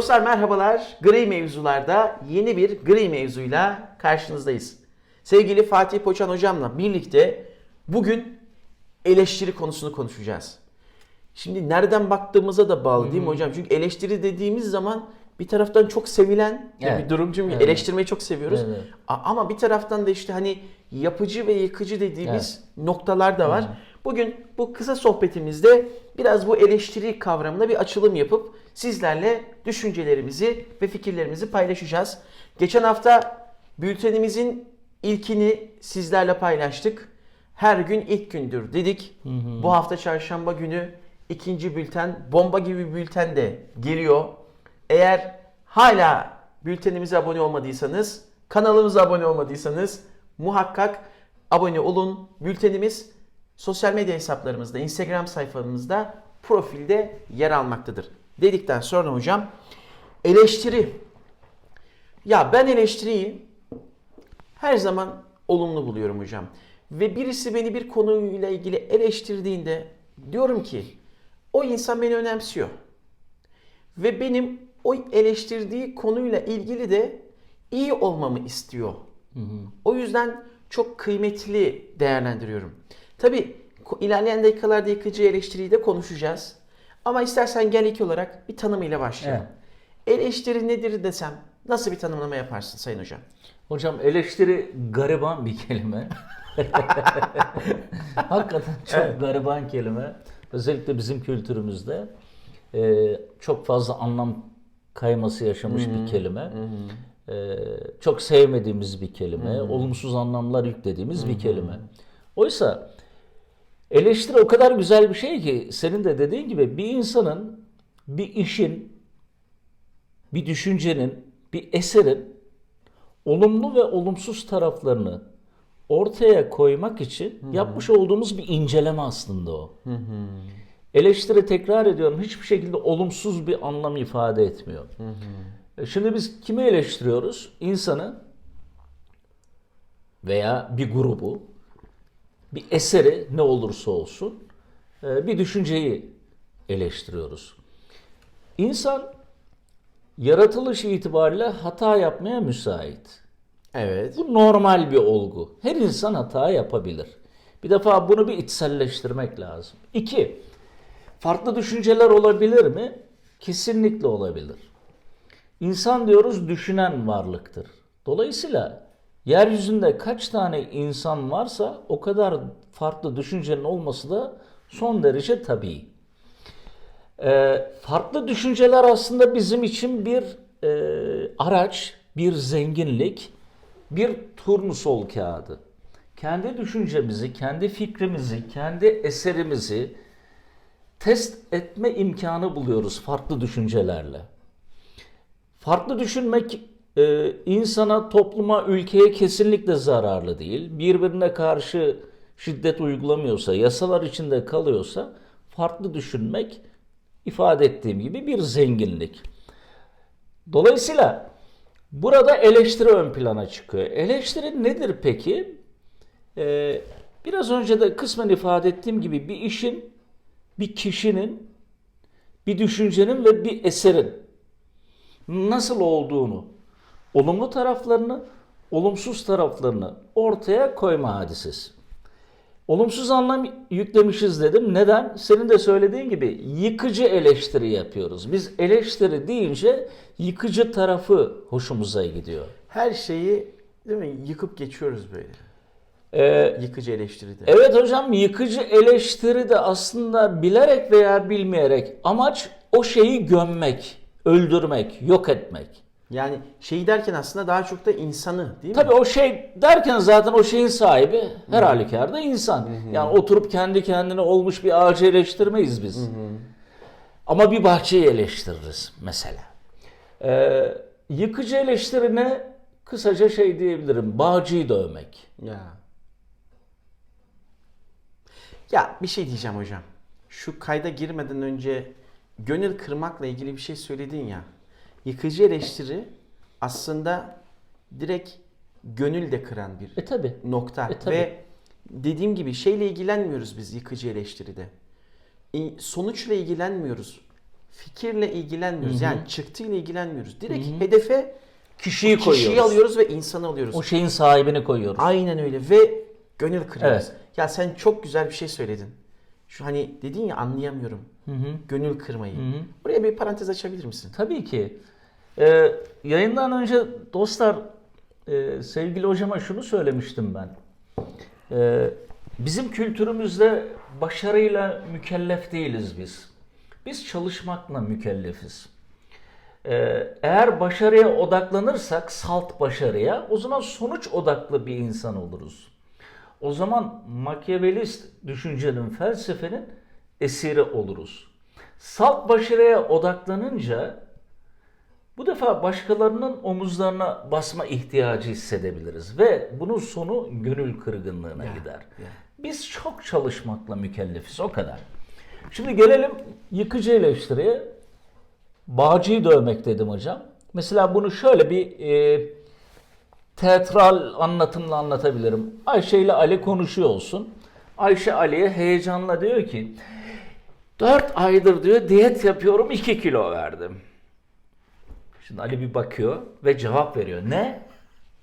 Dostlar merhabalar. Gri mevzularda yeni bir gri mevzuyla karşınızdayız. Sevgili Fatih Poçan hocamla birlikte bugün eleştiri konusunu konuşacağız. Şimdi nereden baktığımıza da bağlı değil mi hocam? Çünkü eleştiri dediğimiz zaman bir taraftan çok sevilen Evet. bir durum çünkü Evet. eleştirmeyi çok seviyoruz. Evet. Ama bir taraftan da işte hani yapıcı ve yıkıcı dediğimiz noktalar da var. Bugün bu kısa sohbetimizde biraz bu eleştiri kavramına bir açılım yapıp sizlerle düşüncelerimizi ve fikirlerimizi paylaşacağız. Geçen hafta bültenimizin ilkini sizlerle paylaştık. Her gün ilk gündür dedik. Bu hafta çarşamba günü ikinci bülten bomba gibi bülten de geliyor. Eğer hala bültenimize abone olmadıysanız, kanalımıza abone olmadıysanız muhakkak abone olun. Bültenimiz sosyal medya hesaplarımızda, Instagram sayfamızda, profilde yer almaktadır. Dedikten sonra hocam eleştiri. Ya ben eleştiriyi her zaman olumlu buluyorum hocam. Ve birisi beni bir konuyla ilgili eleştirdiğinde diyorum ki o insan beni önemsiyor. Ve benim o eleştirdiği konuyla ilgili de iyi olmamı istiyor. O yüzden çok kıymetli değerlendiriyorum. Tabi ilerleyen dakikalarda yıkıcı eleştiriyi de konuşacağız. Ama istersen gel olarak bir tanımıyla başlayalım. Eleştiri nedir desem nasıl bir tanımlama yaparsın Sayın Hocam? Hocam eleştiri gariban bir kelime. Hakikaten çok gariban kelime. Özellikle bizim kültürümüzde e, çok fazla anlam kayması yaşamış bir kelime. E, çok sevmediğimiz bir kelime. Olumsuz anlamlar yüklediğimiz bir kelime. Oysa eleştiri o kadar güzel bir şey ki senin de dediğin gibi bir insanın, bir işin, bir düşüncenin, bir eserin olumlu ve olumsuz taraflarını ortaya koymak için yapmış olduğumuz bir inceleme aslında o. Eleştiri tekrar ediyorum hiçbir şekilde olumsuz bir anlam ifade etmiyor. E Şimdi biz kimi eleştiriyoruz? İnsanı veya bir grubu, bir eseri ne olursa olsun e, bir düşünceyi eleştiriyoruz. İnsan yaratılış itibariyle hata yapmaya müsait. Evet. Bu normal bir olgu. Her insan hata yapabilir. Bir defa bunu bir içselleştirmek lazım. İki, farklı düşünceler olabilir mi? Kesinlikle olabilir. İnsan diyoruz düşünen varlıktır. Dolayısıyla yeryüzünde kaç tane insan varsa o kadar farklı düşüncenin olması da son derece tabii. Ee, farklı düşünceler aslında bizim için bir e, araç, bir zenginlik, bir turnusol kağıdı. Kendi düşüncemizi, kendi fikrimizi, kendi eserimizi test etme imkanı buluyoruz farklı düşüncelerle. Farklı düşünmek e, insana, topluma, ülkeye kesinlikle zararlı değil. Birbirine karşı şiddet uygulamıyorsa, yasalar içinde kalıyorsa farklı düşünmek ifade ettiğim gibi bir zenginlik. Dolayısıyla burada eleştiri ön plana çıkıyor. Eleştiri nedir peki? Ee, biraz önce de kısmen ifade ettiğim gibi bir işin, bir kişinin, bir düşüncenin ve bir eserin nasıl olduğunu, olumlu taraflarını, olumsuz taraflarını ortaya koyma hadisesi. Olumsuz anlam yüklemişiz dedim. Neden? Senin de söylediğin gibi yıkıcı eleştiri yapıyoruz. Biz eleştiri deyince yıkıcı tarafı hoşumuza gidiyor. Her şeyi değil mi yıkıp geçiyoruz böyle. Ee, Yıkıcı eleştiride. evet hocam yıkıcı eleştiri de aslında bilerek veya bilmeyerek amaç o şeyi gömmek, öldürmek, yok etmek. Yani şey derken aslında daha çok da insanı değil mi? Tabii o şey derken zaten o şeyin sahibi her halükarda insan. Yani oturup kendi kendine olmuş bir ağacı eleştirmeyiz biz. Ama bir bahçeyi eleştiririz mesela. Ee, yıkıcı eleştirine kısaca şey diyebilirim. Bağcıyı dövmek. Ya. Ya bir şey diyeceğim hocam. Şu kayda girmeden önce gönül kırmakla ilgili bir şey söyledin ya. Yıkıcı eleştiri aslında direkt gönül de kıran bir E tabi. nokta. E, tabii. Ve dediğim gibi şeyle ilgilenmiyoruz biz yıkıcı eleştiride. Sonuçla ilgilenmiyoruz. fikirle ilgilenmiyoruz. Hı hı. Yani çıktıyla ilgilenmiyoruz. Direkt hedefe Kişiyi kişiyi koyuyoruz. alıyoruz ve insanı alıyoruz. O şeyin sahibini koyuyoruz. Aynen öyle ve gönül kırıyoruz. Evet. Ya sen çok güzel bir şey söyledin. Şu hani dedin ya anlayamıyorum. Gönül kırmayı. Buraya bir parantez açabilir misin? Tabii ki. Ee, yayından önce dostlar e, sevgili hocama şunu söylemiştim ben. Ee, bizim kültürümüzde başarıyla mükellef değiliz biz. Biz çalışmakla mükellefiz. Ee, eğer başarıya odaklanırsak, salt başarıya, o zaman sonuç odaklı bir insan oluruz. O zaman makyavelist düşüncenin, felsefenin esiri oluruz. Salt başarıya odaklanınca bu defa başkalarının omuzlarına basma ihtiyacı hissedebiliriz ve bunun sonu gönül kırgınlığına gider. Biz çok çalışmakla mükellefiz o kadar. Şimdi gelelim yıkıcı eleştiriye. Bağcıyı dövmek dedim hocam. Mesela bunu şöyle bir e, teatral anlatımla anlatabilirim. Ayşe ile Ali konuşuyor olsun. Ayşe Ali'ye heyecanla diyor ki 4 aydır diyor diyet yapıyorum 2 kilo verdim. Şimdi Ali bir bakıyor ve cevap veriyor. Ne?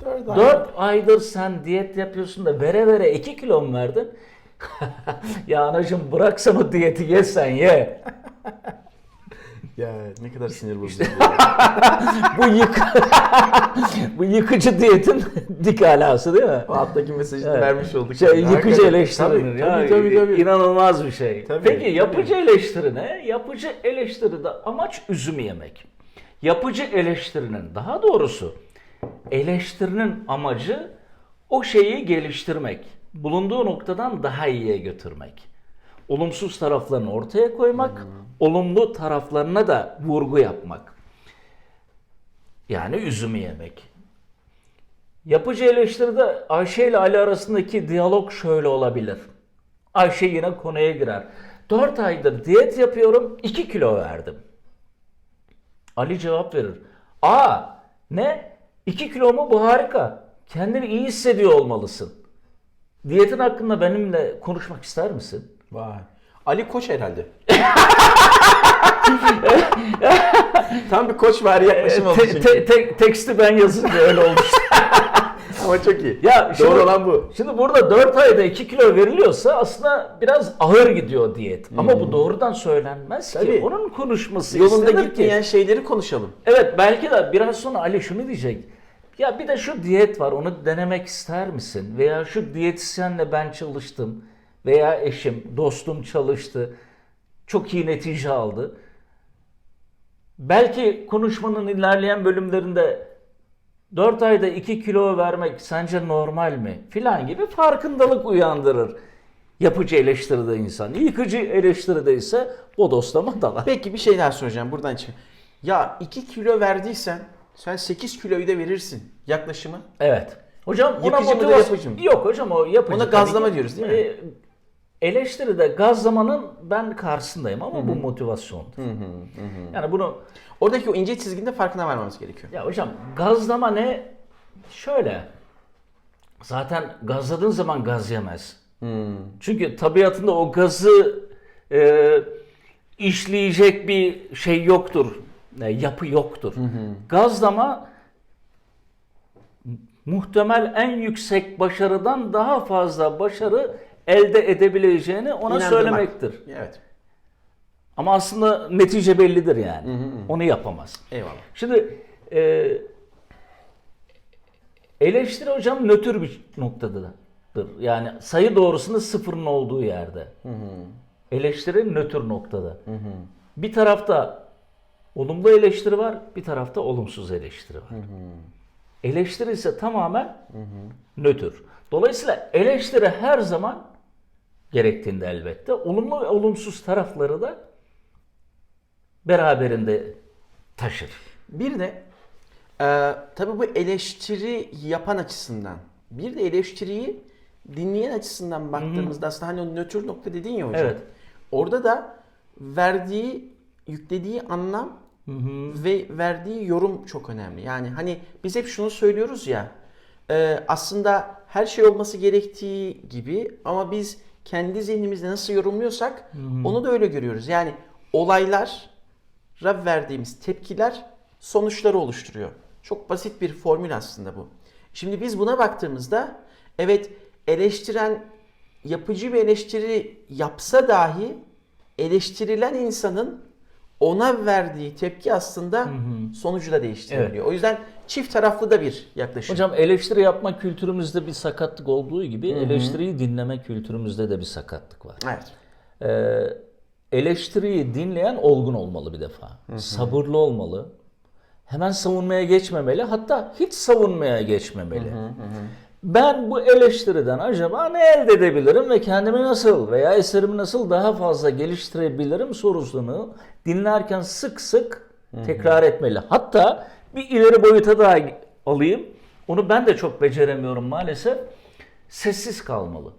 Dört 4 aydır sen diyet yapıyorsun da vere vere 2 kilo mu verdin? ya anacığım bıraksan o diyeti ye sen ye. Ya ne kadar sinir bozucu. Bu yık bu yıkıcı diyetin dik alası değil mi? o alttaki mesajı Evet. vermiş olduk. Şey, yani. yıkıcı ya. Tabii tabii tabii. İnanılmaz bir şey. Tabii, Peki tabii. yapıcı eleştiri ne? Yapıcı eleştiride amaç üzüm yemek. Yapıcı eleştirinin daha doğrusu eleştirinin amacı o şeyi geliştirmek. Bulunduğu noktadan daha iyiye götürmek. Olumsuz taraflarını ortaya koymak, olumlu taraflarına da vurgu yapmak. Yani üzümü yemek. Yapıcı eleştiride Ayşe ile Ali arasındaki diyalog şöyle olabilir. Ayşe yine konuya girer. 4 aydır diyet yapıyorum 2 kilo verdim. Ali cevap verir. Aa ne? 2 kilo mu bu harika. Kendini iyi hissediyor olmalısın. Diyetin hakkında benimle konuşmak ister misin? Vay. Ali Koç herhalde. Tam bir koç var yaklaşım oldu Te- te- te- teksti ben yazınca öyle olmuş. Ama çok iyi. Ya şimdi- Doğru olan bu. Şimdi burada 4 ayda 2 kilo veriliyorsa aslında biraz ağır gidiyor diyet. Ama bu doğrudan söylenmez ki. Hmm. Tabii. Onun konuşması Yolunda gitmeyen ki. şeyleri konuşalım. Evet belki de biraz sonra Ali şunu diyecek. Ya bir de şu diyet var onu denemek ister misin? Veya şu diyetisyenle ben çalıştım. Veya eşim, dostum çalıştı. Çok iyi netice aldı. Belki konuşmanın ilerleyen bölümlerinde 4 ayda 2 kilo vermek sence normal mi? Filan gibi farkındalık uyandırır. Yapıcı eleştiride insan. Yıkıcı eleştiride ise bodoslama dalar. Peki bir şey daha soracağım buradan çık. Ya 2 kilo verdiysen sen 8 kiloyu da verirsin. Yaklaşımı. Evet. Hocam ona Yıkıcı mıdır, motivasyon... yapıcı mı? Yok hocam o yapıcı. Ona tabii gazlama ki. diyoruz değil mi? Ee, eleştiride gazlamanın ben karşısındayım ama bu motivasyondur. Yani bunu Oradaki o ince çizginde farkına varmamız gerekiyor. ya hocam gazlama ne? Şöyle. Zaten gazladığın zaman gaz yemez. Çünkü tabiatında o gazı e, işleyecek bir şey yoktur. E, yapı yoktur. Gazlama muhtemel en yüksek başarıdan daha fazla başarı elde edebileceğini ona İnandırmak. söylemektir. Evet. Ama aslında netice bellidir yani. Onu yapamaz. Eyvallah. Şimdi e, eleştiri hocam nötr bir noktadadır. Yani sayı doğrusunda sıfırın olduğu yerde. Eleştiri nötr noktada. Bir tarafta olumlu eleştiri var, bir tarafta olumsuz eleştiri var. Eleştiri ise tamamen nötr. Dolayısıyla eleştiri her zaman gerektiğinde elbette olumlu ve olumsuz tarafları da beraberinde taşır. Bir de e, tabii bu eleştiri yapan açısından bir de eleştiriyi dinleyen açısından baktığımızda aslında hani o nötr nokta dedin ya hocam. Evet. Orada da verdiği, yüklediği anlam ve verdiği yorum çok önemli. Yani hani biz hep şunu söylüyoruz ya e, aslında her şey olması gerektiği gibi ama biz kendi zihnimizde nasıl yorumluyorsak onu da öyle görüyoruz. Yani olaylar verdiğimiz tepkiler sonuçları oluşturuyor. Çok basit bir formül aslında bu. Şimdi biz buna baktığımızda evet eleştiren yapıcı bir eleştiri yapsa dahi eleştirilen insanın ona verdiği tepki aslında sonucu da değiştirebiliyor. O yüzden çift taraflı da bir yaklaşım. Hocam eleştiri yapma kültürümüzde bir sakatlık olduğu gibi eleştiriyi dinleme kültürümüzde de bir sakatlık var. Evet. Ee, eleştiriyi dinleyen olgun olmalı bir defa. Sabırlı olmalı. Hemen savunmaya geçmemeli. Hatta hiç savunmaya geçmemeli. Ben bu eleştiriden acaba ne elde edebilirim ve kendimi nasıl veya eserimi nasıl daha fazla geliştirebilirim sorusunu dinlerken sık sık tekrar etmeli. Hatta bir ileri boyuta daha alayım. Onu ben de çok beceremiyorum maalesef. Sessiz kalmalı.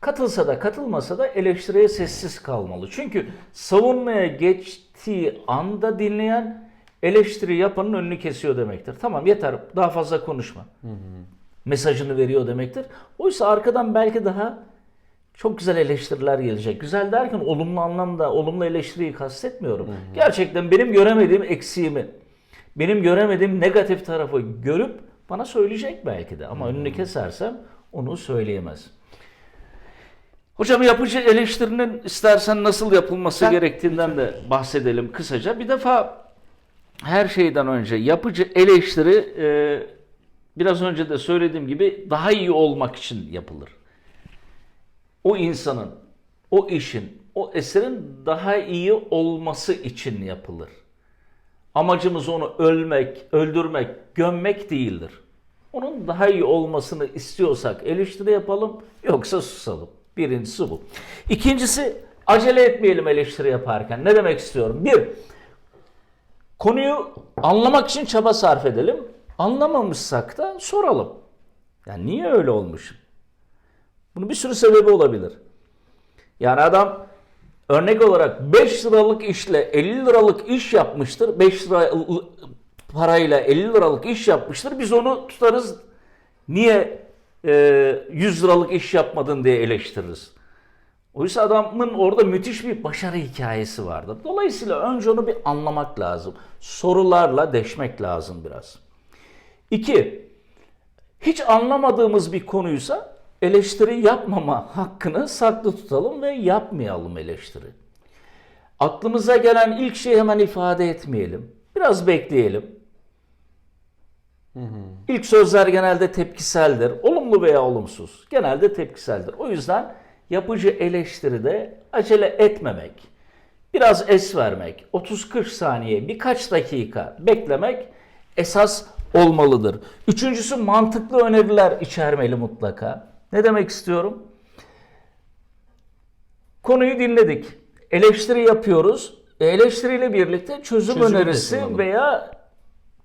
Katılsa da katılmasa da eleştiriye sessiz kalmalı. Çünkü savunmaya geçtiği anda dinleyen eleştiri yapanın önünü kesiyor demektir. Tamam yeter daha fazla konuşma. Mesajını veriyor demektir. Oysa arkadan belki daha çok güzel eleştiriler gelecek. Güzel derken olumlu anlamda olumlu eleştiriyi kastetmiyorum. Gerçekten benim göremediğim eksiğimi, benim göremediğim negatif tarafı görüp bana söyleyecek belki de. Ama önünü kesersem onu söyleyemez. Hocam yapıcı eleştirinin istersen nasıl yapılması Sen- gerektiğinden de bahsedelim kısaca. Bir defa her şeyden önce yapıcı eleştiri e, biraz önce de söylediğim gibi daha iyi olmak için yapılır. O insanın, o işin, o eserin daha iyi olması için yapılır. Amacımız onu ölmek, öldürmek, gömmek değildir. Onun daha iyi olmasını istiyorsak eleştiri yapalım, yoksa susalım. Birincisi bu. İkincisi acele etmeyelim eleştiri yaparken. Ne demek istiyorum? Bir, konuyu anlamak için çaba sarf edelim. Anlamamışsak da soralım. Yani niye öyle olmuş? Bunun bir sürü sebebi olabilir. Yani adam örnek olarak 5 liralık işle 50 liralık iş yapmıştır. 5 lira parayla 50 liralık iş yapmıştır. Biz onu tutarız. Niye e, 100 liralık iş yapmadın diye eleştiririz. Oysa adamın orada müthiş bir başarı hikayesi vardır. Dolayısıyla önce onu bir anlamak lazım. Sorularla deşmek lazım biraz. İki, hiç anlamadığımız bir konuysa eleştiri yapmama hakkını saklı tutalım ve yapmayalım eleştiri. Aklımıza gelen ilk şeyi hemen ifade etmeyelim. Biraz bekleyelim. İlk sözler genelde tepkiseldir. Olumlu veya olumsuz. Genelde tepkiseldir. O yüzden yapıcı eleştiride acele etmemek, biraz es vermek, 30-40 saniye, birkaç dakika beklemek esas olmalıdır. Üçüncüsü mantıklı öneriler içermeli mutlaka. Ne demek istiyorum? Konuyu dinledik. Eleştiri yapıyoruz. E, eleştiriyle birlikte çözüm, Çözüm önerisi veya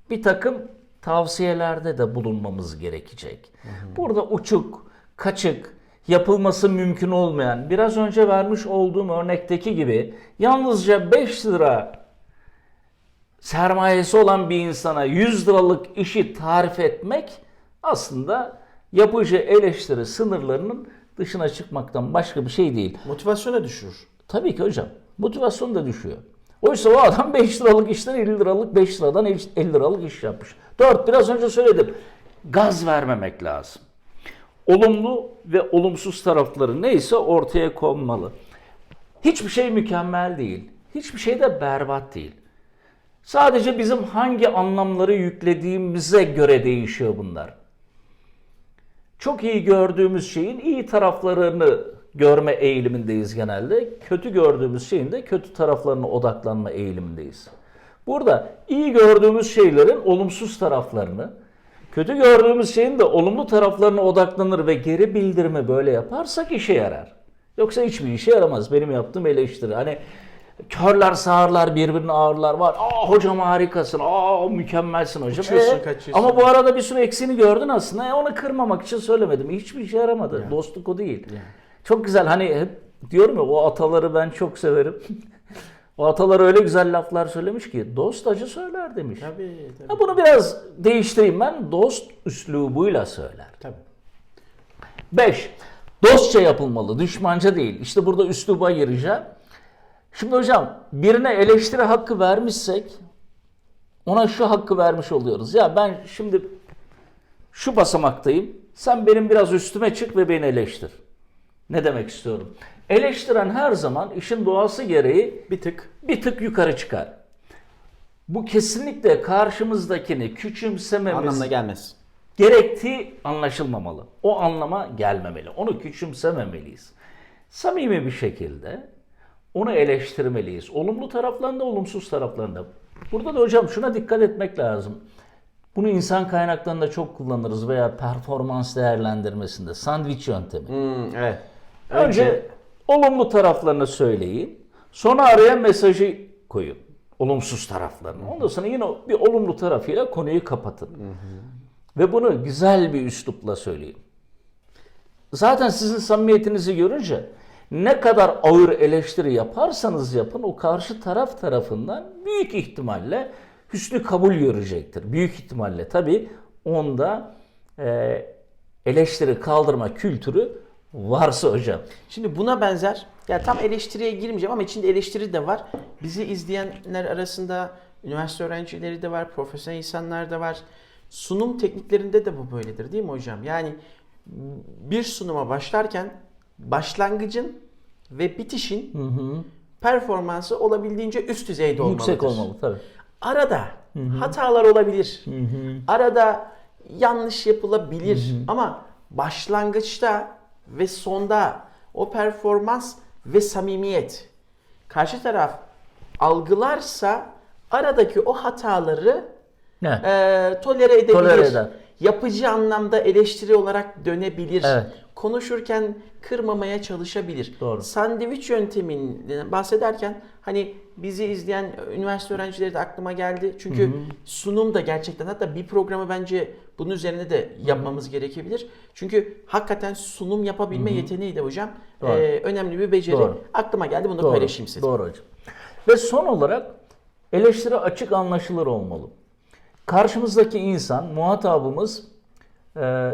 bir takım tavsiyelerde de bulunmamız gerekecek. Burada uçuk, kaçık, yapılması mümkün olmayan, biraz önce vermiş olduğum örnekteki gibi yalnızca 5 lira sermayesi olan bir insana 100 liralık işi tarif etmek aslında yapıcı eleştiri sınırlarının dışına çıkmaktan başka bir şey değil. Motivasyona düşürür. Tabii ki hocam. Motivasyon da düşüyor. Oysa o adam 5 liralık işten 50 liralık 5 liradan 50 liralık iş yapmış. 4 biraz önce söyledim. Gaz vermemek lazım. Olumlu ve olumsuz tarafları neyse ortaya konmalı. Hiçbir şey mükemmel değil. Hiçbir şey de berbat değil. Sadece bizim hangi anlamları yüklediğimize göre değişiyor bunlar. Çok iyi gördüğümüz şeyin iyi taraflarını görme eğilimindeyiz genelde. Kötü gördüğümüz şeyin de kötü taraflarına odaklanma eğilimindeyiz. Burada iyi gördüğümüz şeylerin olumsuz taraflarını, kötü gördüğümüz şeyin de olumlu taraflarına odaklanır ve geri bildirimi böyle yaparsak işe yarar. Yoksa hiçbir işe yaramaz. Benim yaptığım eleştiri. Hani körler sağırlar birbirine ağırlar var. Aa hocam harikasın. Aa mükemmelsin hocam. Uçuyorsun, Ee, kaçıyorsun. ama bu arada bir sürü eksiğini gördün aslında. E, onu kırmamak için söylemedim. Hiçbir işe yaramadı. Dostluk o değil. Çok güzel hani hep diyorum ya o ataları ben çok severim. o atalar öyle güzel laflar söylemiş ki dost acı söyler demiş. Tabii tabii. Ha, bunu biraz değiştireyim ben. Dost üslubuyla söyler. tabii. 5. Dostça yapılmalı, düşmanca değil. İşte burada üsluba gireceğim. Şimdi hocam birine eleştiri hakkı vermişsek ona şu hakkı vermiş oluyoruz. Ya ben şimdi şu basamaktayım. Sen benim biraz üstüme çık ve beni eleştir. Ne demek istiyorum? Eleştiren her zaman işin doğası gereği Bir tık. bir tık yukarı çıkar. Bu kesinlikle karşımızdakini küçümsememiz Anlamına gelmez. gerektiği anlaşılmamalı. O anlama gelmemeli. Onu küçümsememeliyiz. Samimi bir şekilde onu eleştirmeliyiz. Olumlu taraflarında, olumsuz taraflarında. Burada da hocam şuna dikkat etmek lazım. Bunu insan kaynaklarında çok kullanırız veya performans değerlendirmesinde. Sandviç yöntemi. Hmm, evet. Önce olumlu taraflarını söyleyin. Sonra araya mesajı koyun. Olumsuz taraflarını. Ondan sonra yine bir olumlu tarafıyla konuyu kapatın. Ve bunu güzel bir üslupla söyleyin. Zaten sizin samimiyetinizi görünce ne kadar ağır eleştiri yaparsanız yapın o karşı taraf tarafından büyük ihtimalle hüsnü kabul görecektir. Büyük ihtimalle tabii onda e, eleştiri kaldırma kültürü varsa hocam. Şimdi buna benzer, ya tam eleştiriye girmeyeceğim ama içinde eleştiri de var. Bizi izleyenler arasında üniversite öğrencileri de var, profesyonel insanlar da var. Sunum tekniklerinde de bu böyledir değil mi hocam? Yani bir sunuma başlarken başlangıcın ve bitişin performansı olabildiğince üst düzeyde olmalıdır. Yüksek olmalı tabii. Arada hatalar olabilir. Arada yanlış yapılabilir. Ama başlangıçta ve sonda o performans ve samimiyet karşı taraf algılarsa aradaki o hataları e, tolere edebilir. Tolere eder. Yapıcı anlamda eleştiri olarak dönebilir. Evet. Konuşurken kırmamaya çalışabilir. Doğru. Sandviç yönteminden bahsederken hani bizi izleyen üniversite öğrencileri de aklıma geldi. Çünkü sunum da gerçekten hatta bir programı bence bunun üzerine de yapmamız gerekebilir. Çünkü hakikaten sunum yapabilme yeteneği de hocam Doğru. e, önemli bir beceri. Doğru. Aklıma geldi bunu Doğru, paylaşayım size. Doğru hocam. Ve son olarak eleştiri açık anlaşılır olmalı. Karşımızdaki insan, muhatabımız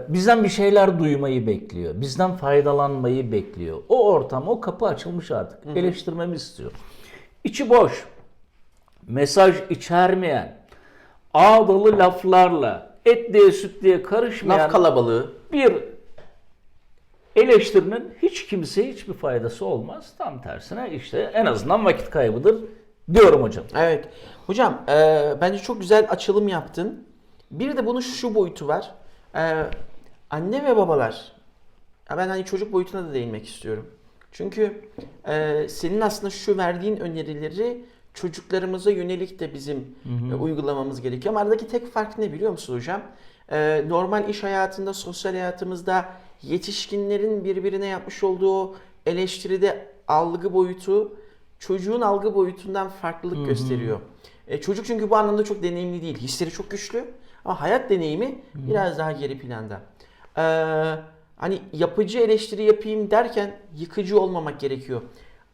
bizden bir şeyler duymayı bekliyor. Bizden faydalanmayı bekliyor. O ortam, o kapı açılmış artık. Eleştirmemi istiyor. İçi boş, mesaj içermeyen, ağdalı laflarla, etliye sütlüye karışmayan Laf kalabalığı. bir eleştirinin hiç kimseye hiçbir faydası olmaz. Tam tersine işte en azından vakit kaybıdır diyorum hocam. Evet. Hocam e, bence çok güzel açılım yaptın. Bir de bunun şu boyutu var. E, anne ve babalar. Ya ben hani çocuk boyutuna da değinmek istiyorum. Çünkü e, senin aslında şu verdiğin önerileri çocuklarımıza yönelik de bizim e, uygulamamız gerekiyor. Ama aradaki tek fark ne biliyor musun hocam? E, normal iş hayatında, sosyal hayatımızda yetişkinlerin birbirine yapmış olduğu eleştiride algı boyutu çocuğun algı boyutundan farklılık gösteriyor. E, çocuk çünkü bu anlamda çok deneyimli değil. Hisleri çok güçlü ama hayat deneyimi biraz daha geri planda. Ee, hani yapıcı eleştiri yapayım derken yıkıcı olmamak gerekiyor.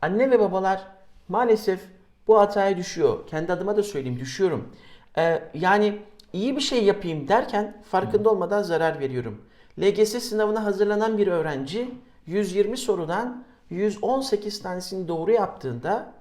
Anne ve babalar maalesef bu hataya düşüyor. Kendi adıma da söyleyeyim düşüyorum. Ee, yani iyi bir şey yapayım derken farkında olmadan zarar veriyorum. LGS sınavına hazırlanan bir öğrenci 120 sorudan 118 tanesini doğru yaptığında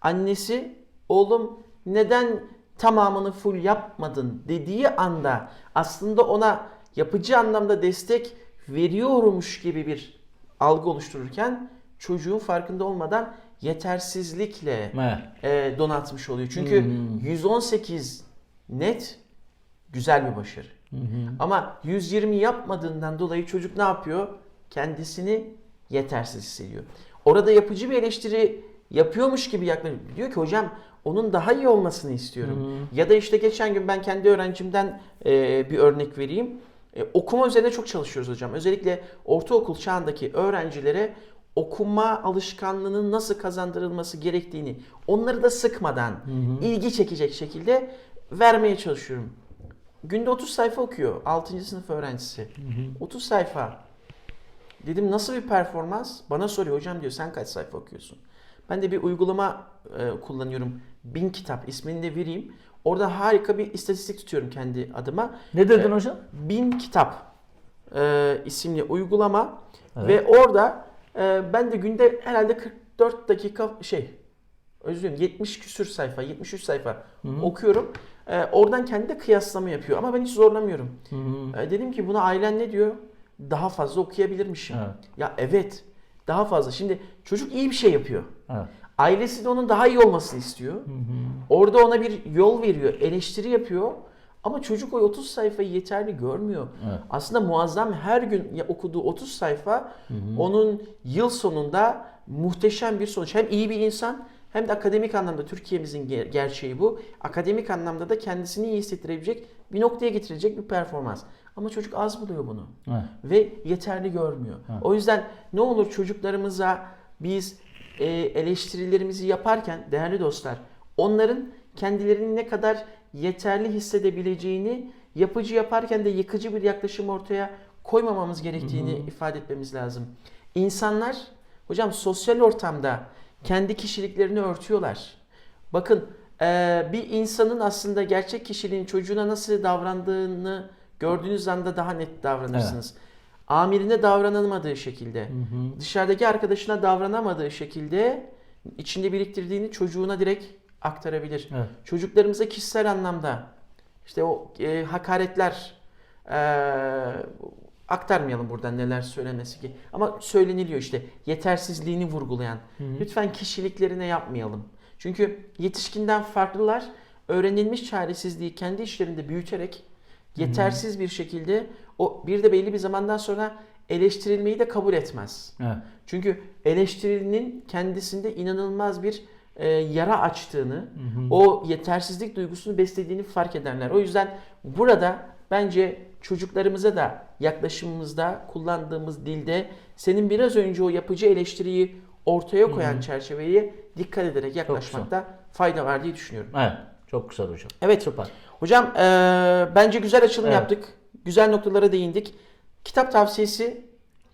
annesi oğlum neden tamamını full yapmadın dediği anda aslında ona yapıcı anlamda destek veriyormuş gibi bir algı oluştururken çocuğun farkında olmadan yetersizlikle Evet. e, donatmış oluyor. Çünkü 118 net güzel bir başarı. Ama 120 yapmadığından dolayı çocuk ne yapıyor? Kendisini yetersiz hissediyor. Orada yapıcı bir eleştiri yapıyormuş gibi yaklaşıyor. Diyor ki hocam onun daha iyi olmasını istiyorum. Ya da işte geçen gün ben kendi öğrencimden e, bir örnek vereyim. E, okuma üzerine çok çalışıyoruz hocam. Özellikle ortaokul çağındaki öğrencilere okuma alışkanlığının nasıl kazandırılması gerektiğini onları da sıkmadan ilgi çekecek şekilde vermeye çalışıyorum. Günde 30 sayfa okuyor 6. sınıf öğrencisi. 30 sayfa. Dedim nasıl bir performans? Bana soruyor hocam diyor sen kaç sayfa okuyorsun? Ben de bir uygulama e, kullanıyorum. Bin kitap ismini de vereyim. Orada harika bir istatistik tutuyorum kendi adıma. Ne dedin hocam? Bin Kitap e, isimli uygulama Evet. ve orada e, ben de günde herhalde 44 dakika şey özür dilerim 70 küsür sayfa, 73 sayfa okuyorum. Ee, oradan kendi de kıyaslama yapıyor ama ben hiç zorlamıyorum. Ee, dedim ki buna ailen ne diyor? Daha fazla okuyabilirmişim. Evet. Ya evet daha fazla. Şimdi çocuk iyi bir şey yapıyor. Evet. Ailesi de onun daha iyi olmasını istiyor. Orada ona bir yol veriyor, eleştiri yapıyor. Ama çocuk o 30 sayfayı yeterli görmüyor. Evet. Aslında muazzam her gün okuduğu 30 sayfa onun yıl sonunda muhteşem bir sonuç. Hem iyi bir insan hem de akademik anlamda Türkiye'mizin ger- gerçeği bu. Akademik anlamda da kendisini iyi hissettirebilecek bir noktaya getirecek bir performans. Ama çocuk az buluyor bunu Evet. ve yeterli görmüyor. O yüzden ne olur çocuklarımıza biz e, eleştirilerimizi yaparken değerli dostlar onların kendilerini ne kadar yeterli hissedebileceğini yapıcı yaparken de yıkıcı bir yaklaşım ortaya koymamamız gerektiğini ifade etmemiz lazım. İnsanlar hocam sosyal ortamda kendi kişiliklerini örtüyorlar. Bakın e, bir insanın aslında gerçek kişiliğini çocuğuna nasıl davrandığını gördüğünüz anda daha net davranırsınız. Amirine davranılmadığı şekilde, dışarıdaki arkadaşına davranamadığı şekilde içinde biriktirdiğini çocuğuna direkt aktarabilir. Evet. Çocuklarımıza kişisel anlamda işte o e, hakaretler e, aktarmayalım buradan neler söylemesi ki. Ama söyleniliyor işte yetersizliğini vurgulayan. Lütfen kişiliklerine yapmayalım. Çünkü yetişkinden farklılar öğrenilmiş çaresizliği kendi işlerinde büyüterek yetersiz bir şekilde o bir de belli bir zamandan sonra eleştirilmeyi de kabul etmez. Evet. Çünkü eleştirinin kendisinde inanılmaz bir e, yara açtığını, o yetersizlik duygusunu beslediğini fark ederler. O yüzden burada bence çocuklarımıza da yaklaşımımızda kullandığımız dilde senin biraz önce o yapıcı eleştiriyi ortaya koyan çerçeveye dikkat ederek yaklaşmakta fayda var diye düşünüyorum. Evet. Çok güzel hocam. Evet Süper. Hocam e, bence güzel açılım Evet. yaptık. Güzel noktalara değindik. Kitap tavsiyesi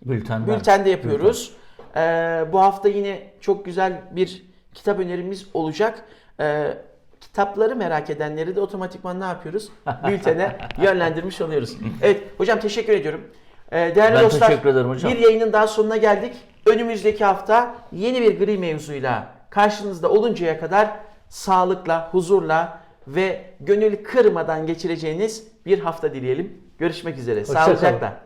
Bültenden. Bültende yapıyoruz. Ee, bu hafta yine çok güzel bir kitap önerimiz olacak. Ee, kitapları merak edenleri de otomatikman ne yapıyoruz? Bültene yönlendirmiş oluyoruz. Evet hocam teşekkür ediyorum. Ee, değerli Ben dostlar teşekkür ederim hocam. bir yayının daha sonuna geldik. Önümüzdeki hafta yeni bir gri mevzuyla karşınızda oluncaya kadar sağlıkla, huzurla ve gönül kırmadan geçireceğiniz bir hafta dileyelim. Görüşmek üzere. Hoşça kalın. Sağlıcakla.